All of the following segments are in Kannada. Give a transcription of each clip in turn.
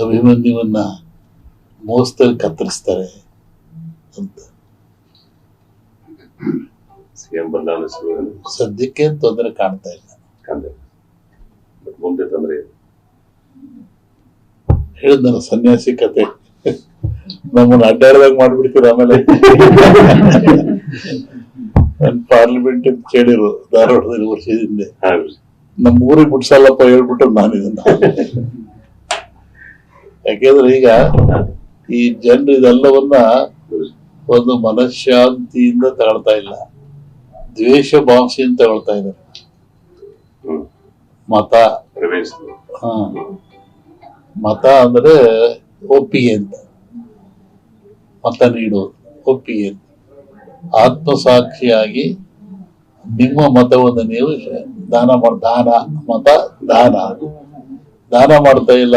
ಅಭಿಮನ್ಯುವನ್ನ ಮೋಸದಲ್ಲಿ ಕತ್ತರಿಸ್ತಾರೆ ಅಂತ. ಸದ್ಯಕ್ಕೆ ತೊಂದರೆ ಕಾಣ್ತಾ ಇಲ್ಲ. ಮುಂದೆ ತೊಂದರೆ. ಹೇಳಿದ್ನಲ್ಲ ಸನ್ಯಾಸಿ ಕತೆ. ನಮ್ಮನ್ನ ಅಡ್ಡಾಡ್ದಾಗ ಮಾಡ್ಬಿಡ್ತೀರ ಆಮೇಲೆ? ಪಾರ್ಲಿಮೆಂಟ್ ಪಾರ್ಲಿಮೆಂಟ್ ಕೇಳಿರು ಧಾರವಾಡದಲ್ಲಿ ವರ್ಷದ ಹಿಂದೆ. ಹಾ ನಮ್ಮ ಊರಿಗೆ ಬಿಡ್ಸಲ್ಲಪ್ಪ ಹೇಳ್ಬಿಟ್ಟು ನಾನು ಇದನ್ನ ಯಾಕೆಂದ್ರೆ ಈಗ ಈ ಜನರು ಇದೆಲ್ಲವನ್ನ ಒಂದು ಮನಃಶಾಂತಿಯಿಂದ ತಗೊಳ್ತಾ ಇಲ್ಲ. ದ್ವೇಷ ಭಾಷೆಯಿಂದ ತಗೊಳ್ತಾ ಇದ್ದಾರೆ. ಮತ. ಮತ ಅಂದ್ರೆ ಒಪ್ಪಿಗೆ ಅಂತ. ಮತ ನೀಡುವುದು ಒಪ್ಪಿಗೆ ಅಂತ. ಆತ್ಮಸಾಕ್ಷಿಯಾಗಿ ನಿಮ್ಮ ಮತವನ್ನು ನೀವು ದಾನ ಮಾಡ ದಾನ ಮತ ದಾನ. ದಾನ ಮಾಡ್ತಾ ಇಲ್ಲ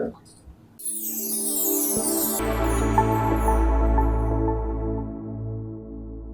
う。